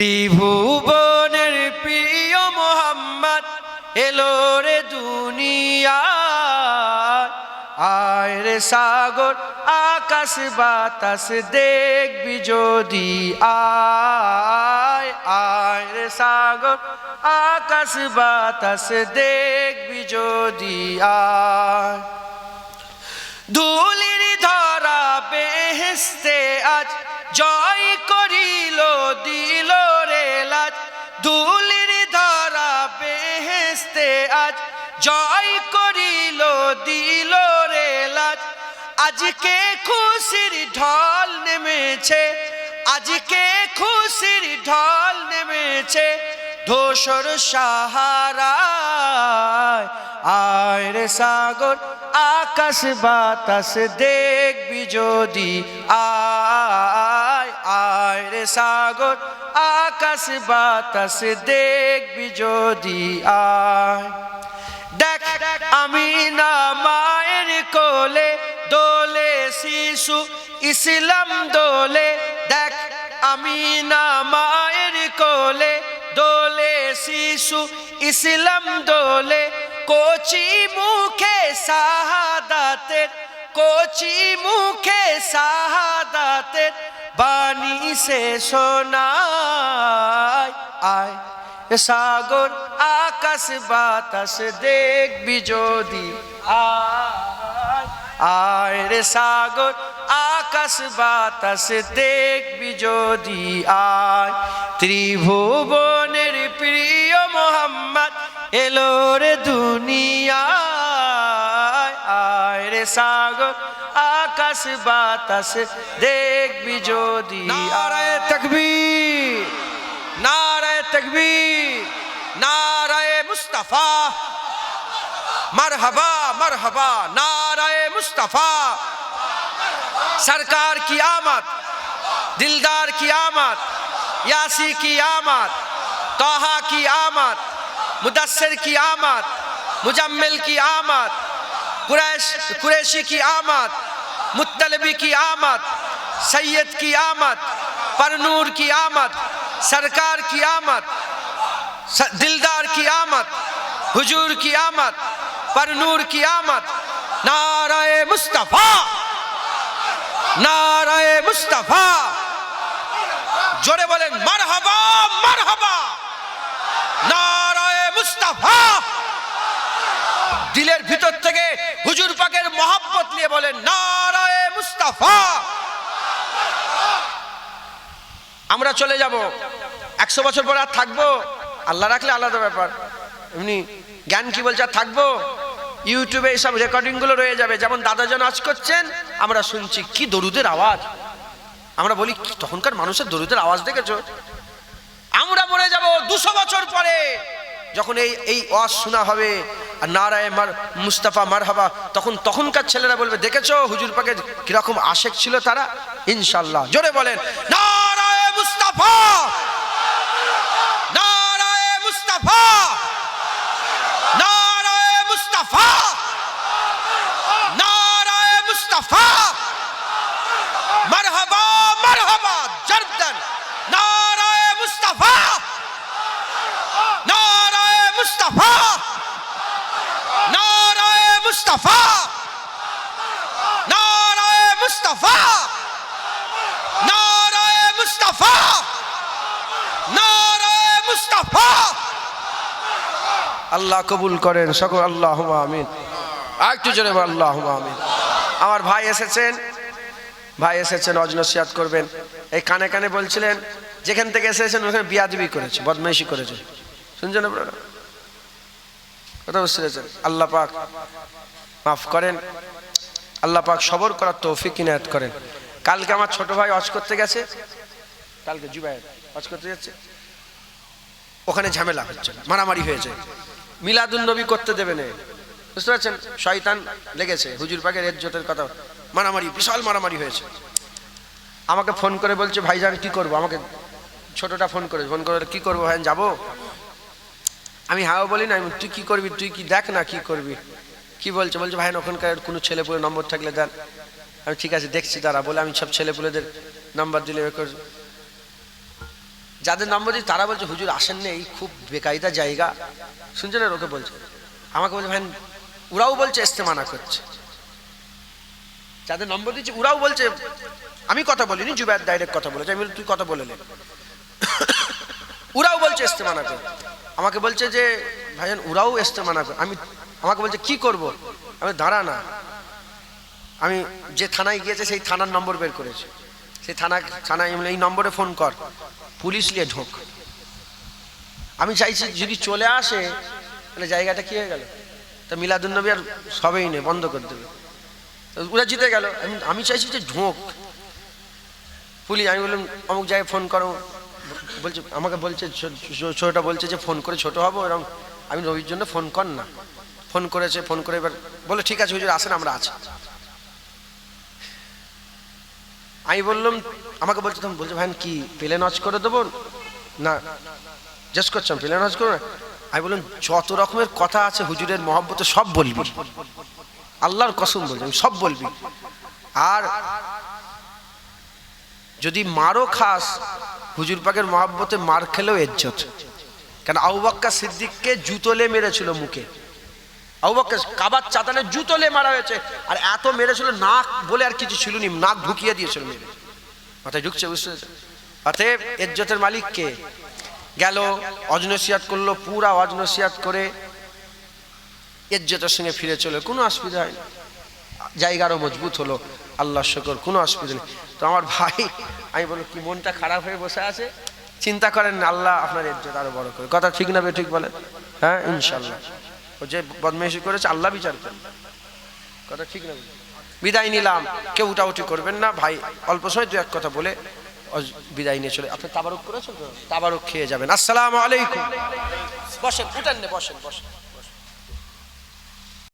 ত্রিভুবনের প্রিয় মোহাম্মদ এলো রে দুনিয়া। আয় রে সাগর, আকাশ, বাতাস, দেখবি যদি আয়। আয় রে সাগর, আকাশ, বাতাস, দেখবি যদি আয়। ধুলির ধরা বেহেস্তে আজ জয় আজকে খুশির ঢল নেমেছে, আজকে খুশির ঢল নেমেছে, ধূসর সাহারায়। আয় রে সাগর, আকাশ বাতাস দেখবি যদি, আয় আয় রে সাগর, আকাশ বাতাস দেখবি যদি, আয়। দেখ, আমি না শিশু, ইসলাম দোলে, দেখ আমি না মায়ের কোলে, দোলে শিশু, ইসলাম দোলে, কোচি মুখে শাহাদাতের, কোচি মুখে শাহাদাতের বাণী সে শোনায়। আয় সাগর, আকাশ, বাতাস, দেখবি যদি আয় রে সাগর বাতাস দেখবি যদি আয় ত্রিভুবনের প্রিয় মোহাম্মদ এলো রে দুনিয়ায় আয় রে সাগর আকাশ বাতাস দেখবি যদি নারায় তকবীর নারায় তকবীর নারায় মুস্তাফা मरहबा मरहबा नाराए मुस्तफ़ा सरकार की आमद दिलदार की आमद यासी की आमद तोहा की आमद मुदस्सिर की आमद मुजम्मिल की आमद कुरैश कुरैशी की आमद मुत्तलबी की आमद सैयद की आमद परनूर की आमद सरकार की आमद दिलदार की आमद हुजूर की आमद परनूर की आमद नाराए मुस्तफ़ा নারায় মুস্তাফা। জোরে বলেন মার হাবা নারায় মুস্তাফা। দিলের ভিতর থেকে হুজুর পাকের মহাব্বত নিয়ে বলেন, নারায় মুস্তাফা। আমরা চলে যাব। একশো বছর পর আর থাকব? আল্লাহ রাখলে আলাদা ব্যাপার। এমনি জ্ঞান কি বলছে, আর থাকব? ইউটিউবে এইসব রেকর্ডিংগুলো রয়ে যাবে। যেমন দাদাজন আজ করছেন, আমরা শুনছি, কি দরুদের আওয়াজ? আমরা বলি তখনকার মানুষের দরুদের আওয়াজ দেখেছ? আমরা মরে যাব দুশো বছর পরে। যখন এই এই ওয়াজ শোনা হবে, আর নারায় মার, মুস্তাফা মারহাবা, তখন তখনকার ছেলেরা বলবে, দেখেছ হুজুর পাকে কীরকম আশেক ছিল তারা? ইনশাল্লাহ জোরে বলেন, নারায় মুস্তাফা! নারায় মুস্তাফা নারায় মুস্তাফা নারায় মুস্তাফা মারহাবা মারহাবা জর্দন নারায় মুস্তাফা নারায় মুস্তাফা। নারায় মুস্তাফা। নারায় মুস্তাফা। নারায় মুস্তাফা। নারায় মুস্তাফা। আল্লাহ কবুল করেন, সকল আল্লাহ আমিন। আর একটু জোরে আল্লাহ আমিন। আমার ভাই এসেছেন ভাই এসেছেন অজনসিয়াত করবেন। এই কানে কানে বলছিলেন, যেখান থেকে এসেছেন, ওখানে বিয়াদবি করেছে, বদমাইশি করেছে। শুনছেন আপনারা? কথা বুঝতে পেরেছেন? আল্লাহ পাক মাফ করেন। আল্লাহ পাক সবর করার তৌফিক ইনায়াত করেন। কালকে আমার ছোট ভাই অজ করতে গেছে। কালকে জুবাইর অজ করতে যাচ্ছে। ওখানে ঝামেলা হচ্ছে মারামারি হয়েছে মিলাদুন নবী করতে দেবে না। বুঝতে পারছেন? শয়তান লেগেছে, হুজুর পাকের এজ্জতের কথা। মারামারি, বিশাল মারামারি হয়েছে। আমাকে ফোন করে বলছে, ভাইজান, কি করব? আমাকে ছোটটা ফোন করে ফোন করে কি করব ভাই যাব? আমি হ্যাঁ বলি না তুই কি করবি, তুই কি দেখ না কি করবি? কি বলছে? বলছে, ভাই, ওখানকার কোনো ছেলেপুলে নম্বর থাকলে দেন। আমি, ঠিক আছে, দেখছি তারা বলে আমি সব ছেলেপুলেদের নাম্বার দিলে যাদের নম্বর দিই, তারা বলছে, হুজুর, আসেন না, এই খুব বেকায়দা জায়গা। শুনছেন ওকে বলছে। আমাকে বলছে, ভাই ওরাও বলছে এসতে মানা করছে। যাদের নম্বর দিচ্ছি ওরাও বলছে, আমি কথা বলিনি জুবাইর ডাইরেক্ট কথা বলেছে। আমি তুই কথা বলে নে। ওরাও বলছে এসতে মানা কর। আমাকে বলছে যে, ভাইজান ওরাও এসতে মানা কর। আমি, আমাকে বলছে, কি করব? আমি, দাঁড়া না। আমি যে থানায় গিয়েছে, সেই থানার নম্বর বের করেছে। সেই থানা থানায় এই নম্বরে ফোন কর। পুলিশ নিয়ে ঢোক। আমি চাইছি যদি চলে আসে, তাহলে জায়গাটা কি হয়ে গেল? তা মিলাদুন্নবী আর সবেই নেই, বন্ধ করে দেবে। ওরা জিতে গেল। আমি আমি চাইছি যে ঢোক। পুলিশ, আমি বললাম, অমুক জায়গায় ফোন করো। বলছে, আমাকে বলছে ছোটটা বলছে যে ফোন করে ছোট হব এরকম আমি রবির জন্য ফোন কর না। ফোন করেছে, ফোন করে এবার বলে ঠিক আছে হুজুর, আসেন, আমরা আছি। আমি বললাম, আমাকে বলছে, তখন বলছে ভাই কি প্লেন হজ করে দেবো? না জেস করছিলাম প্লেন হজ করো না। আমি বললাম, যত রকমের কথা আছে, হুজুরের মহব্বতে, সব বলবি। আল্লাহর কসম বলছি, আমি সব বলবি। আর যদি মারও খাস হুজুর পাকের মহাব্বতে মার খেলেও ইজ্জত কেন আউবাক্কা সিদ্দিককে জুতলে মেরেছিল মুখে। আউবাক্কা কাবার চাতানে জুতলে মারা হয়েছে। আর এত মেরেছিল, নাক বলে আর কিছু ছিল নি নাক ঢুকিয়ে দিয়েছিল মেরে। মাথায় ঢুকছে, বুঝতে? অতএব ইজ্জতের মালিক কে? গেল অজনসিয়াত করল, পুরা অজনসিয়াত করে ইজ্জতের সঙ্গে ফিরে চলে। কোনো অসুবিধা হয় জায়গারও মজবুত হলো। আল্লাহ শকর, কোনো অসুবিধা নেই। তো আমার ভাই, আমি বলো কি মনটা খারাপ হয়ে বসে আছে? চিন্তা করেন আল্লাহ আপনার ইজ্জত আরও বড় করে কথা ঠিক না ঠিক বলেন? হ্যাঁ ইনশাল্লাহ ও যে বদমেশি করেছে, আল্লাহ বিচার করেন কথা ঠিক না বিদায় নিলাম। কেউ উঠাউঠি করবেন না। ভাই, অল্প সময় দু এক কথা বলে বিদায় নিয়ে চলে আপনি তাবারক করেছেন তো? তাবারক খেয়ে যাবেন। আসসালামু আলাইকুম। বসেন, উঠেন বসেন বসেন।